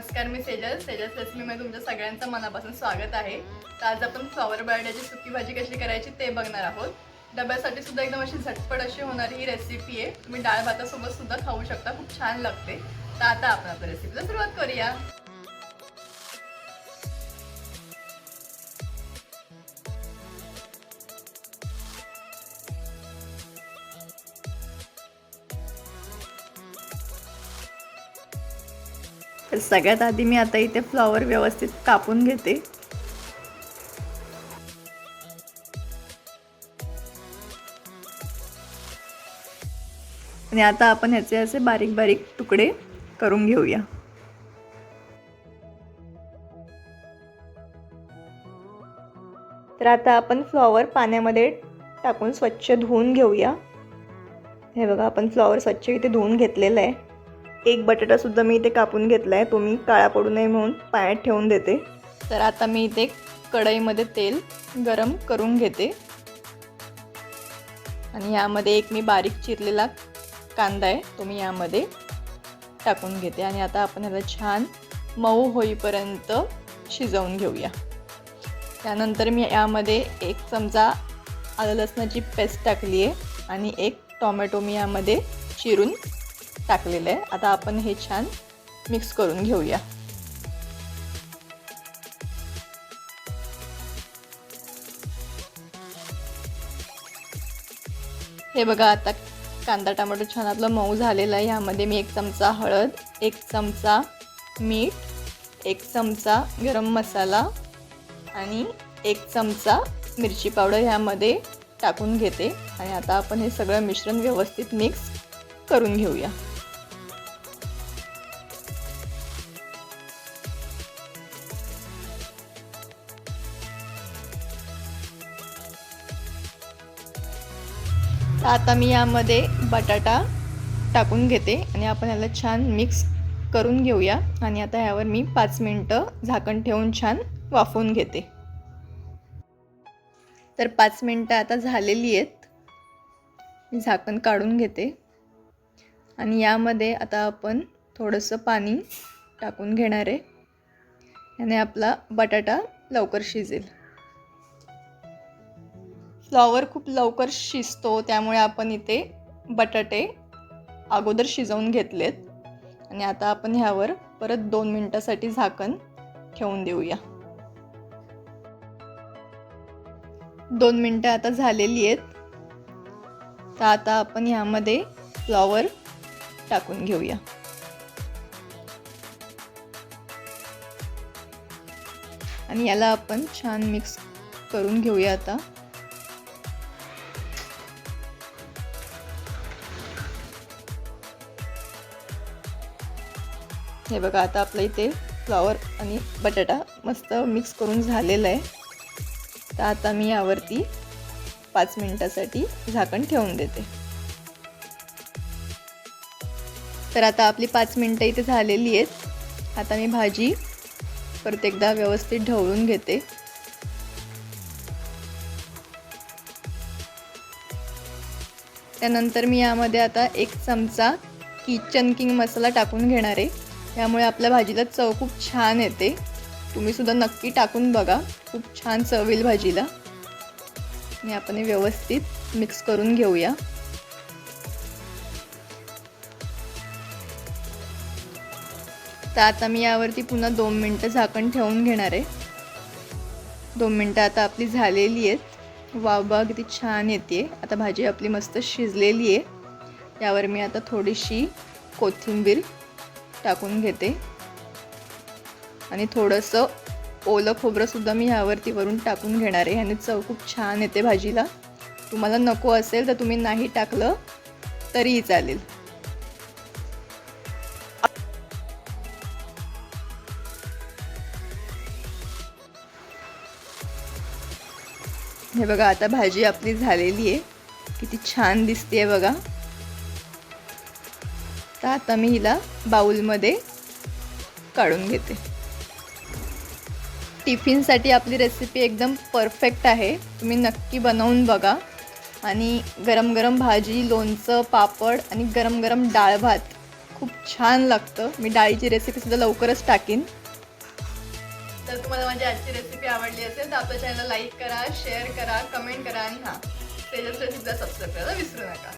नमस्कार मी सेजल. सेजल रेसिपीमध्ये तुमच्या सगळ्यांचं मनापासून स्वागत आहे. तर आज आपण फ्लॉवर बटाट्याची सुकी भाजी कशी करायची ते बघणार आहोत. डब्यासाठी सुद्धा एकदम अशी झटपट अशी होणारी ही रेसिपी आहे. तुम्ही डाळ भातासोबत सुद्धा खाऊ शकता. खूप छान लागते. तर आता आपण आपल्या रेसिपीला सुरुवात करूया. सगळ्यात आधी मी आता इथे फ्लॉवर व्यवस्थित कापून घेते. आणि आता आपण ह्याचे असे बारीक बारीक तुकडे करून घेऊया. तर आता आपण फ्लॉवर पाण्यामध्ये टाकून स्वच्छ धुवून घेऊया. हे बघा आपण फ्लॉवर स्वच्छ इथे धुवून घेतलेलं आहे. एक बटाटासुद्धा मी इथे कापून घेतला आहे तो मी काळा पडू नये म्हणून पाण्यात ठेवून देते. तर आता मी इथे कढईमध्ये तेल गरम करून घेते. आणि यामध्ये एक मी बारीक चिरलेला कांदा आहे तो मी यामध्ये टाकून घेते. आणि आता आपण याला छान मऊ होईपर्यंत शिजवून घेऊया. त्यानंतर मी यामध्ये एक चमचा आलं लसणाची पेस्ट टाकली आहे आणि एक टॉमॅटो मी यामध्ये चिरून टाकलेलं आहे. आता आपण हे छान मिक्स करून घेऊया. हे बघा आता कांदा टमाटर छान आपलं मऊ झालेलं आहे. यामध्ये मी एक चमचा हळद एक चमचा मीठ एक चमचा गरम मसाला आणि एक चमचा मिरची पावडर ह्यामध्ये टाकून घेते. आणि आता आपण हे सगळं मिश्रण व्यवस्थित मिक्स करून घेऊया. तर आता मी यामध्ये बटाटा टाकून घेते आणि आपण याला छान मिक्स करून घेऊया. आणि आता यावर मी पाच मिनटं झाकण ठेवून छान वाफवून घेते. तर पाच मिनटं आता झालेली आहेत. मी झाकण काढून घेते. आणि यामध्ये आता आपण थोडंसं पाणी टाकून घेणार आहे. याने आपला बटाटा लवकर शिजेल. फ्लॉवर खूप लवकर शिजतो त्यामुळे आपण इथे बटाटे अगोदर शिजवून घेतलेत. आणि आता आपण ह्यावर परत दोन मिनटासाठी झाकण ठेवून देऊया. दोन मिनटं आता झालेली आहेत. तर आता आपण ह्यामध्ये फ्लॉवर टाकून घेऊया. आणि याला आपण छान मिक्स करून घेऊया आता. हे बघा आता आपलं इथे फ्लॉवर आणि बटाटा मस्त मिक्स करून झालेलं आहे. तर आता मी यावरती पाच मिनिटासाठी झाकण ठेवून देते. तर आता आपली पाच मिनटं इथे झालेली आहेत. आता मी भाजी परत एकदा व्यवस्थित ढवळून घेते. त्यानंतर मी यामध्ये आता एक चमचा किचन किंग मसाला टाकून घेणार आहे. त्यामुळे आपल्या भाजीला चव खूप छान येते. तुम्ही सुद्धा नक्की टाकून बघा. खूप छान चव येईल भाजीला. आणि आपण हे व्यवस्थित मिक्स करून घेऊया. तर आता मी यावरती पुन्हा दोन मिनटं झाकण ठेवून घेणार आहे. दोन मिनटं आता आपली झालेली आहेत. वाव बा किती छान येते. आता भाजी आपली मस्त शिजलेली आहे. यावर मी आता थोडीशी कोथिंबीर टाकून घेते. आणि थोडंसं ओलं खोबरंसुद्धा मी ह्यावरती वरून टाकून घेणार आहे. ह्याने चव खूप छान येते भाजीला. तुम्हाला नको असेल तर तुम्ही नाही टाकलं तरीही चालेल. हे बघा आता भाजी आपली झालेली आहे. किती छान दिसते बघा. तर आता मी हिला बाऊलमध्ये काढून घेते. टिफिनसाठी आपली रेसिपी एकदम परफेक्ट आहे. तुम्ही नक्की बनवून बघा. आणि गरम गरम भाजी लोणचं पापड आणि गरम गरम डाळ भात खूप छान लागतं. मी डाळीची रेसिपीसुद्धा लवकरच टाकीन. तर तुम्हाला माझी आजची रेसिपी आवडली असेल तर आपल्या चॅनलला लाईक करा शेअर करा कमेंट करा आणि हां. तेजस सबस्क्राईब करायला विसरू नका.